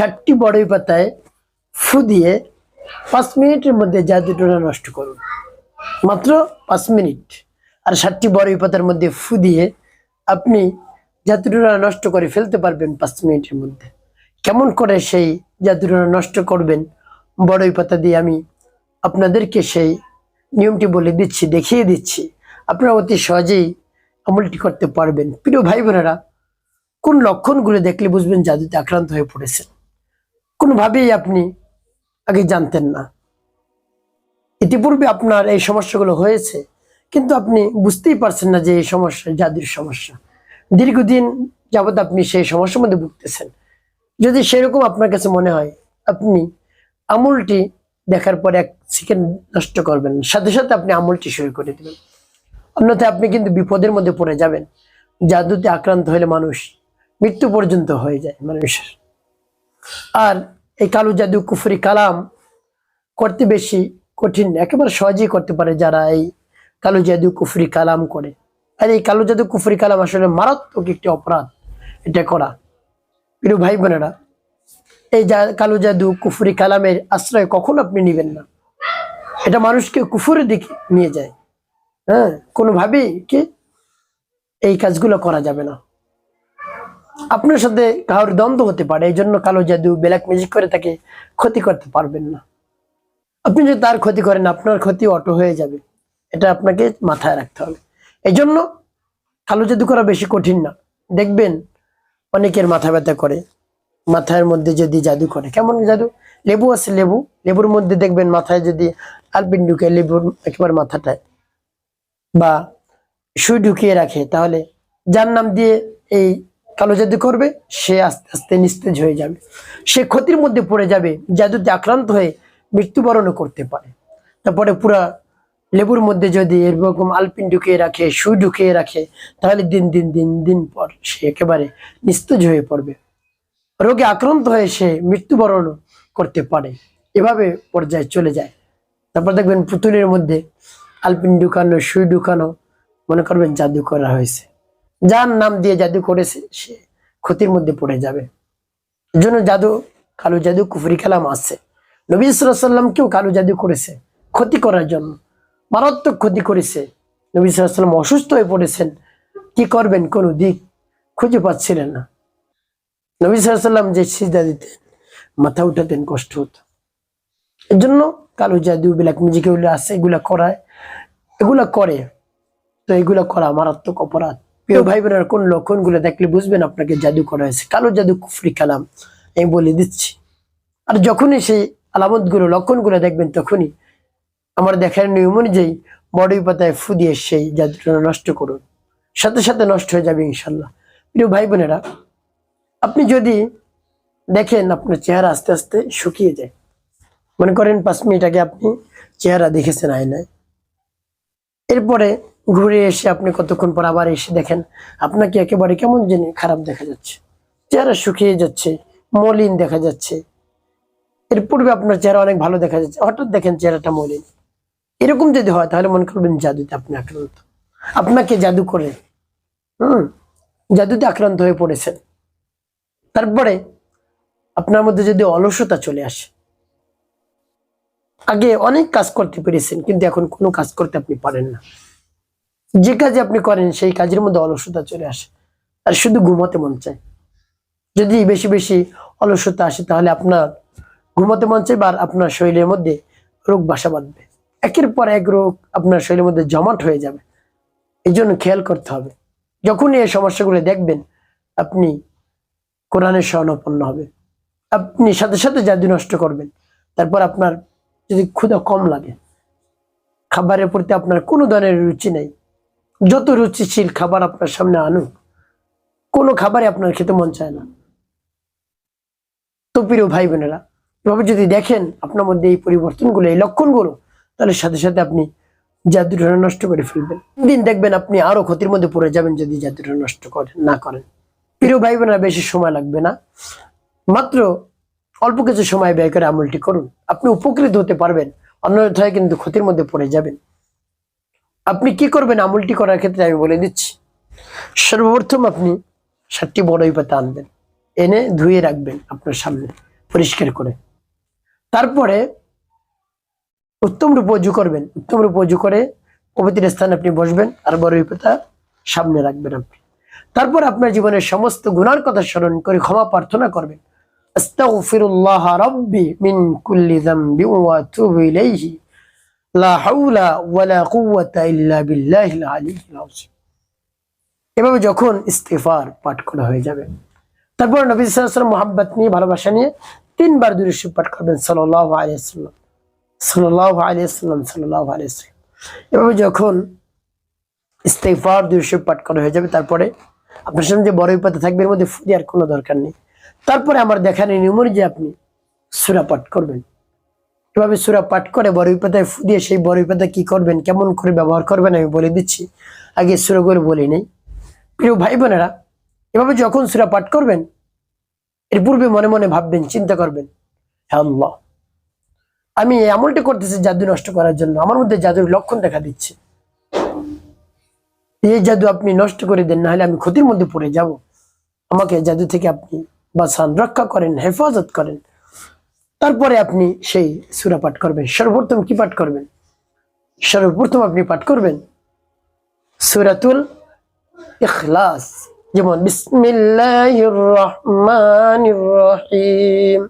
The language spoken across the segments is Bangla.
ষাটটি বড়ই পাতায় ফু দিয়ে পাঁচ মিনিটের মধ্যে জাদুটোনা নষ্ট করুন। মাত্র পাঁচ মিনিট। আর ষাটটি বড়ই পাতার মধ্যে ফু দিয়ে আপনি জাদুটোনা নষ্ট করে ফেলতে পারবেন পাঁচ মিনিটের মধ্যে। কেমন করে সেই জাদুটোনা নষ্ট করবেন বড়ই পাতা দিয়ে আমি আপনাদেরকে সেই নিয়মটি বলে দিচ্ছি, দেখিয়ে দিচ্ছি। আপনারা অতি সহজেই আমলটি করতে পারবেন। প্রিয় ভাই বোনেরা, কোন লক্ষণগুলো দেখলে বুঝবেন জাদুতে আক্রান্ত হয়ে পড়েছেন? কোনোভাবেই আপনি আগে জানতেন না। ইতিপূর্বে আপনার এই সমস্যাগুলো হয়েছে, কিন্তু আপনি বুঝতেই পারছেন না যে এই সমস্যা জাদুর সমস্যা। দীর্ঘদিন যাবত আপনি সেই সমস্যার মধ্যে ভুগতেছেন। যদি সেরকম আপনার কাছে মনে হয়, আপনি আমুলটি দেখার পর এক সেকেন্ড নষ্ট করবেন সাথে সাথে আপনি আমুলটি শুরু করে দেবেন। অন্যথায় আপনি কিন্তু বিপদের মধ্যে পড়ে যাবেন। জাদুতে আক্রান্ত হলে মানুষ মৃত্যু পর্যন্ত হয়ে যায় মানুষের। আর এই কালো জাদু কুফরি কালাম করতে বেশি কঠিন একেবারে সহজেই করতে পারে যারা এই কালো জাদু কুফরি কালাম করে। আর এই কালো জাদু কুফরি কালাম আসলে মারাত্মক একটি অপরাধ এটা করা। প্রিয় ভাই বোনেরা, এই যা কালো জাদু কুফরি কালামের আশ্রয় কখন আপনি নেবেন না। এটা মানুষকে কুফুরের দিকে নিয়ে যায়। হ্যাঁ কোনোভাবেই কি এই কাজগুলো করা যাবে না। আপনার সাথে কারোর দ্বন্দ্ব হতে পারে, এই জন্য কালো জাদু ব্ল্যাক ম্যাজিক করে তাকে ক্ষতি করতে পারবেন না। আপনি যদি তার ক্ষতি করেন, আপনার ক্ষতি অটো হয়ে যাবে। এটা আপনাকে মাথায় রাখতে হবে। এই জন্য কালো জাদু করা বেশি কঠিন না। দেখবেন অনেকের মাথা ব্যথা করে, মাথার মধ্যে যদি জাদু করে। কেমন জাদু? লেবু আছে, লেবু। লেবুর মধ্যে দেখবেন মাথায় যদি আলপিন ঢুকে, লেবুর একেবারে মাথাটায় বা সুই ঢুকিয়ে রাখে, তাহলে যার নাম দিয়ে এই কালো জাদু করবে, সে আস্তে আস্তে নিস্তেজ হয়ে যাবে। সে ক্ষতির মধ্যে পড়ে যাবে, জাদুতে আক্রান্ত হয়ে মৃত্যুবরণও করতে পারে। তারপরে পুরা লেবুর মধ্যে যদি এরকম আলপিন ঢুকিয়ে রাখে, সুই ঢুকিয়ে রাখে, তাহলে দিন দিন দিন দিন পর সে একেবারে নিস্তেজ হয়ে পড়বে। রোগে আক্রান্ত হয়ে সে মৃত্যুবরণ করতে পারে। এভাবে পর্যায়ে চলে যায়। তারপর দেখবেন পুতুলের মধ্যে আলপিন ঢুকানো, সুই ঢুকানো, মনে করবেন জাদু করা হয়েছে। যার নাম দিয়ে জাদু করেছে, সে ক্ষতির মধ্যে পড়ে যাবে। জন্য জাদু, কালো জাদু, কুফরি কালাম আছে নবী সাল্লামকেও কালো জাদু করেছে, ক্ষতি করার জন্য। মারাত্মক ক্ষতি করেছে। নবী সাল্লাম অসুস্থ হয়ে পড়েছেন। কি করবেন? কোনো দিক খুঁজে পাচ্ছিলেন না। নবী সাল্লাম যে সিজদা দিতেন, মাথা উঠাতেন, কষ্ট হতো। এর জন্য কালো জাদু, ব্ল্যাক মিউজিক আছে, এগুলা করায়। এগুলা করে। তো এগুলা করা মারাত্মক অপরাধ। প্রিয় ভাই বোনের কোন লক্ষণগুলো দেখলে বুঝবেন আপনাকে জাদু করা হয়েছে? কালো জাদু কুফরি কালাম আমি বলে দিচ্ছি। আর যখনই সেই আলামতগুলো লক্ষণগুলো দেখবেন তখনই আমার দেখার নিয়ম অনুযায়ী বড়ই পাতায় ফু দিয়ে সেই জাদুটা নষ্ট করুন। সাথে সাথে নষ্ট হয়ে যাবে ইনশাল্লাহ প্রিয় ভাই বোনেরা আপনি যদি দেখেন আপনার চেহারা আস্তে আস্তে শুকিয়ে যায় মনে করেন পাঁচ মিনিট আগে আপনি চেহারা দেখেছেন আয়নায় এরপরে ঘুরে এসে আপনি কতক্ষণ পর আবার এসে দেখেন, আপনাকে একেবারে কেমন জানি খারাপ দেখা যাচ্ছে। চেহারা শুকিয়ে যাচ্ছে, মলিন দেখা যাচ্ছে। এর পূর্বে আপনার চেহারা অনেক ভালো দেখা যাচ্ছে, হঠাৎ দেখেন চেহারাটা মলিন। এরকম যদি হয়, তাহলে মনে করবেন জাদুতে আপনি আক্রান্ত। আপনাকে জাদু করে, হুম, জাদুতে আক্রান্ত হয়ে পড়েছেন। তারপরে আপনার মধ্যে যদি অলসতা চলে আসে, আগে অনেক কাজ করতে পেরেছেন, কিন্তু এখন কোনো কাজ করতে আপনি পারেন না। যে কাজে আপনি করেন, সেই কাজের মধ্যে অলসতা চলে আসে। আর শুধু ঘুমাতে মন চায়। যদি বেশি বেশি অলসতা আসে, তাহলে আপনার ঘুমাতে মন চাইবে আর আপনার শরীরের মধ্যে রোগ বাসা বাঁধবে। একের পর এক রোগ আপনার শরীরের মধ্যে জমাট হয়ে যাবে। এই জন্য খেয়াল করতে হবে। যখনই এই সমস্যাগুলো দেখবেন, আপনি কোরআনের স্বর্ণপন্ন হবে। আপনি সাথে সাথে জাদু নষ্ট করবেন। তারপর আপনার যদি ক্ষুধা কম লাগে, খাবারের প্রতি আপনার কোনো ধরনের রুচি নেই যত রুচিশীল খাবার আপনার সামনে আনুক, কোনো খাবারই আপনার খেতে মন চায় না। তো প্রিয় ভাই বোনেরা এভাবে যদি দেখেন আপনার মধ্যে এই পরিবর্তনগুলো, এই লক্ষণগুলো, তাহলে সাথে সাথে আপনি জাদুটা নষ্ট করে ফেলবেন। দিন দেখবেন আপনি আরও ক্ষতির মধ্যে পড়ে যাবেন যদি জাদুটা নষ্ট করেন, না করেন। প্রিয় ভাই বোনেরা বেশি সময় লাগবে না। মাত্র অল্প কিছু সময় ব্যয় করে আমলটি করুন। আপনি উপকৃত হতে পারবেন, অন্যথায় কিন্তু ক্ষতির মধ্যে পড়ে যাবেন। আপনি কি করবেন? আমলটি করার ক্ষেত্রে আমি বলে দিচ্ছি। সর্বপ্রথম আপনি সাতটি বড়ই পাতা আনবেন। এনে ধুয়ে রাখবেন আপনার সামনে পরিষ্কার করে। তারপরে উত্তম রূপ অজু করবেন। উত্তম রূপ অজু করে পবিত্র স্থানে আপনি বসবেন আর বড়ই পাতা সামনে রাখবেন আপনি। তারপর আপনার জীবনের সমস্ত গুণার কথা স্মরণ করে ক্ষমা প্রার্থনা করবেন। আস্তাগফিরুল্লাহ রাব্বি মিন কুল্লি যামবি ওয়া আতুবু ইলাইহি। এভাবে যখন ইস্তেফার পাঠ করা হয়ে যাবে, তারপর নবী মোহাব্বত নিয়ে, ভালোবাসা নিয়ে তিনবার দুরূদ পাঠ করবেন ওয়াসাল্লাম এভাবে যখন ইস্তেফার পাঠ করা হয়ে যাবে, তারপরে আপনার সামনে যে বড় পাতা থাকবে, এর মধ্যে ফু দেওয়ার কোনো দরকার নেই। তারপরে আমার দেখানো নিয়ম যে আপনি সুরা পাঠ করবেন। এভাবে সুরা পাঠ করে বড়ই পাতায় ফু দিয়ে সেই বড়ই পাতা কি করবেন? কেমন করে ব্যবহার করবেন? আমি বলে দিচ্ছি। আগে সুরাগুলো বলে নেই। প্রিয় ভাই বোনেরা এভাবে যখন সুরা পাঠ করবেন, এর পূর্বে মনে মনে ভাববেন, চিন্তা করবেন হ্যাঁ আমি এই করতেছি জাদু নষ্ট করার জন্য। আমার মধ্যে জাদুর লক্ষণ দেখা দিচ্ছে। এই জাদু আপনি নষ্ট করে দেন না হলে আমি ক্ষতির মধ্যে পড়ে যাব। আমাকে জাদু থেকে আপনি বাঁচান, রক্ষা করেন, হেফাজত করেন। তারপরে আপনি সেই সুরা পাঠ করবেন সর্বপ্রথম কি পাঠ করবেন সর্বপ্রথম আপনি পাঠ করবেন সুরাতুল ইখলাস যেমন বিসমিল্লাহির রহমানির রহিম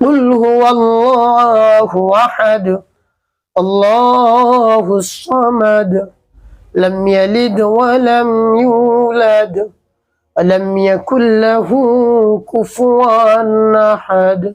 قل هو الله أحد الله الصمد لم يلد ولم يولد ولم يكن له كفوا أحد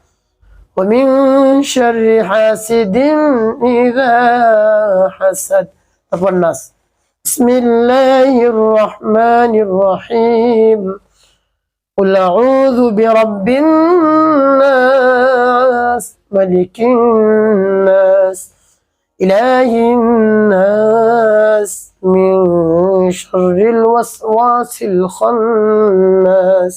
ومن شر حاسد إذا حسد. طب الناس بسم الله الرحمن الرحيم. قل أعوذ برب الناس ملك الناس إله الناس من شر الوسواس الخناس.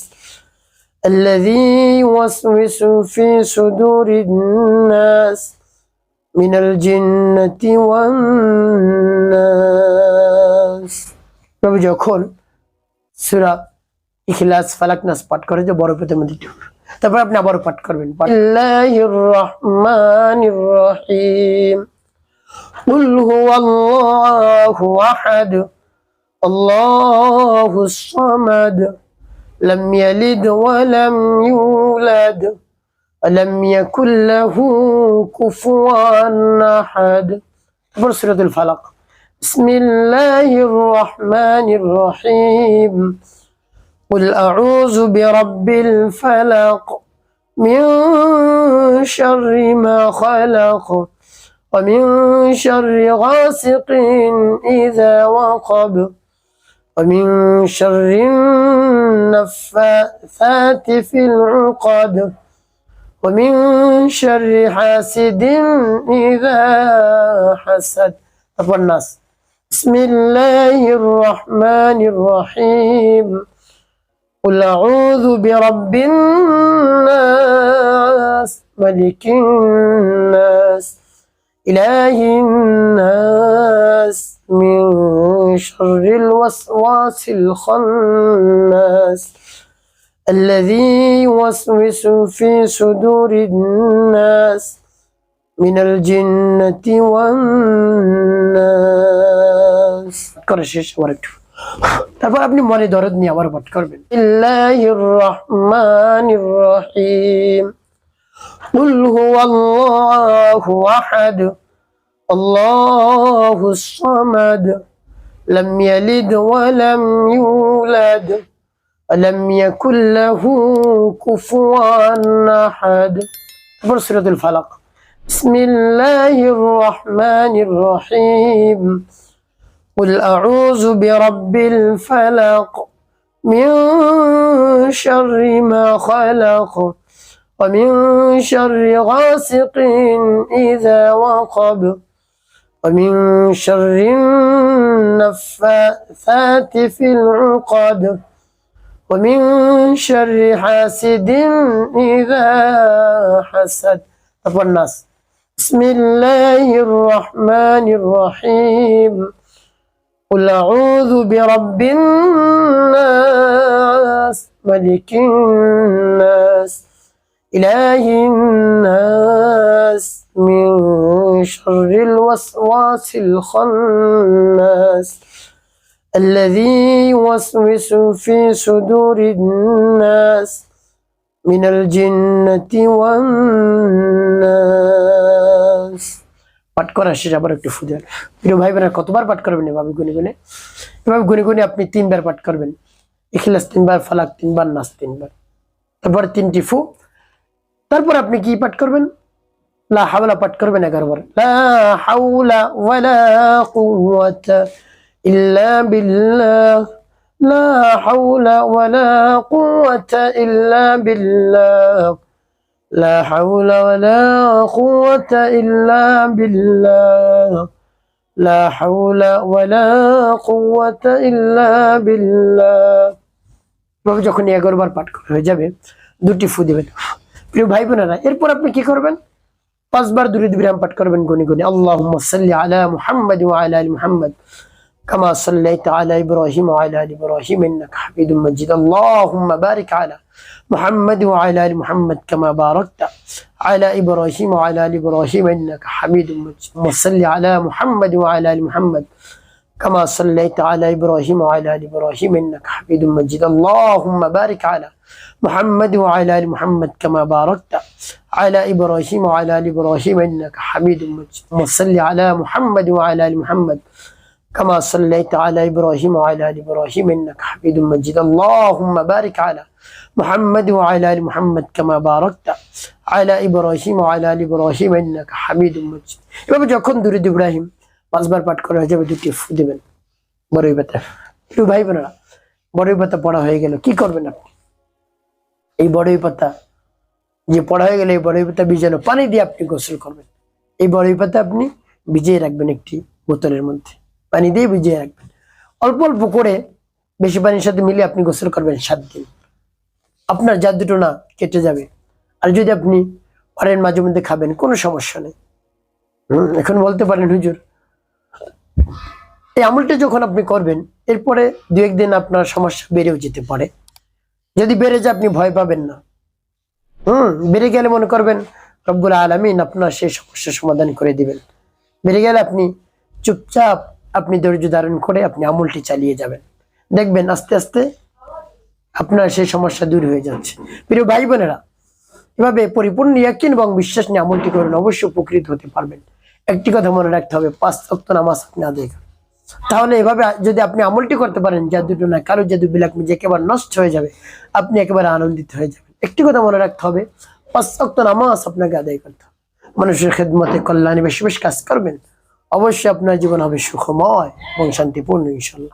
الذي يوسوس في صدور الناس من الجنة والناس তবে যখন সুরা ইখলাস ফালাক নাস পাঠ করে যে বড় পেতের মধ্যে ঢুকবে। তারপর আপনি আবারও পাঠ করবেন আল্লাহির রহমানির রহিম قل هو الله أحد الله الصمد لم يلد ولم يولد ولم يكن له كفوا أحد. تبر سورة الفلق. بسم الله الرحمن الرحيم. قل أعوذ برب الفلق من شر ما خلق ومن شر غاسق إذا وقب ومن شر النفاثات في العقد ومن شر حاسد إذا حسد. أبو الناس. بسم الله الرحمن الرحيم. قل أعوذ برب الناس ملك الناس إله الناس من شر الوسواس الخناس الذي يوسوس في صدور الناس من الجنة والناس করে শেষ আবার একটু তারপর আপনি মনে দরদ নিয়ে আবার পাঠ করবেন ইল্লাহির রহমানির রহিম قل هو الله أحد الله الصمد لم يلد ولم يولد ولم يكن له كفوا أحد. تبر سورة الفلق. بسم الله الرحمن الرحيم. قل أعوذ برب الفلق من شر ما خلق ومن شر غاسق إذا وقب. ومن شر النفاثات في العقد ومن شر حاسد إذا حسد. طب الناس. بسم الله الرحمن الرحيم. قل أعوذ برب الناس ملك الناس. إله الناس من شر الوسواس الخناس الذي يوسوس في صدور الناس من الجنة والناس পাঠ করা শেষ আবার একটু ফুদেন প্রিয় ভাই বোনেরা কতবার পাঠ করবেন এভাবে গুনে গুনে এভাবে গুনে গুনে আপনি তিনবার পাঠ করবেন ইখলাস তিনবার ফালাক তিনবার নাস তিনবার তারপর তিনটি ফু তারপর আপনি কি পাঠ করবেন? লা হাওলা পাঠ করবেন এগারো বার লা হাওলা ওয়ালা কুওয়াতা ইল্লা বিল্লাহ। লা হাওলা ওয়ালা কুওয়াতা ইল্লা বিল্লাহ। লা হাওলা ওয়ালা কুওয়াতা ইল্লা বিল্লাহ। লা হাওলা ওয়ালা কুওয়াতা ইল্লা বিল্লাহ। যখন এগারো বার পাঠ করা হয়ে যাবে, দুটি ফু দিবেন। প্রিয় ভাই বোনেরা এরপর আপনি কি করবেন পাঁচবার দুরুদ বিরাম পাঠ করবেন গুনি গুনি আল্লাহুম্মা সাল্লি আলা মুহাম্মাদ ওয়া আলা আলি মুহাম্মাদ কামা সাল্লাইতা আলা ইব্রাহিম ওয়া আলা আলি ইব্রাহিম ইন্নাকা হামিদুম মাজিদ আল্লাহুম্মা বারিক আলা মুহাম্মাদ ওয়া আলা আলি মুহাম্মাদ কামা বারাকতা আলা ইব্রাহিম ওয়া আলা আলি ইব্রাহিম ইন্নাকা হামিদুম মাজিদ ওয়া সাল্লি আলা মুহাম্মাদ ওয়া আলা আলি মুহাম্মাদ كما صليت على إبراهيم وعلى آل إبراهيم إنك حميد مجيد اللهم بارك على محمد وعلى آل محمد كما باركت على إبراهيم وعلى آل إبراهيم إنك حميد مجيد وصل على محمد وعلى آل محمد كما صليت على إبراهيم وعلى آل إبراهيم إنك حميد مجيد اللهم بارك على محمد وعلى آل محمد كما باركت على إبراهيم وعلى آل إبراهيم إنك حميد مجيد এভাবে যখন দুরুদ ইব্রাহিম পাঁচবার পাঠ করা হয়ে যাবে, দুটি ফু দেবেন। বড়ই পাতা প্রিয় ভাই বোনেরা, বড়ই পাতা পড়া হয়ে গেল। কি করবেন আপনি? এই বড়ই পাতা যে পড়া হয়ে গেলে, এই বড়ই পাতা ভিজানো পানি দিয়ে আপনি গোসল করবেন। এই বড়ই পাতা আপনি ভিজিয়ে রাখবেন একটি বোতলের মধ্যে। পানি দিয়ে ভিজিয়ে রাখবেন। অল্প অল্প করে বেশি পানির সাথে মিলিয়ে আপনি গোসল করবেন সাত দিন। আপনার যা দুটো না, কেটে যাবে। আর যদি আপনি পারেন মাঝে মধ্যে খাবেন, কোনো সমস্যা নেই। এখন বলতে পারেন, হুজুর এই আমলটা যখন আপনি করবেন, এরপরে দু একদিন আপনার সমস্যা বেড়েও যেতে পারে। যদি বেড়ে যায়, আপনি ভয় পাবেন না। হুম, বেড়ে গেলে মনে করবেন, রব্বুল আলমিন আপনার সেই সমস্যার সমাধান করে দিবেন। বেড়ে গেলে আপনি চুপচাপ আপনি ধৈর্য ধারণ করে আপনি আমলটি চালিয়ে যাবেন। দেখবেন, আস্তে আস্তে আপনার সেই সমস্যা দূর হয়ে যাচ্ছে। প্রিয় ভাই বোনেরা, এভাবে পরিপূর্ণ ইয়াকিন এবং বিশ্বাস নিয়ে আমলটি করুন, অবশ্যই উপকৃত হতে পারবেন। একটি কথা মনে রাখতে হবে, পাঁচ অক্ত নামাজ আপনি আদায় করেন। তাহলে এভাবে যদি আপনি আমলটি করতে পারেন জাদুটো না কারও জাদু, বিলাক যে একেবারে নষ্ট হয়ে যাবে, আপনি একেবারে আনন্দিত হয়ে যাবেন। একটি কথা মনে রাখতে হবে, পাঁচ অক্ত নামাজ আপনাকে আদায় করতে হবে। মানুষের খেদমতে কল্যাণে বেশি বেশি কাজ করবেন, অবশ্যই আপনার জীবন হবে সুখময় এবং শান্তিপূর্ণ ইনশাল্লাহ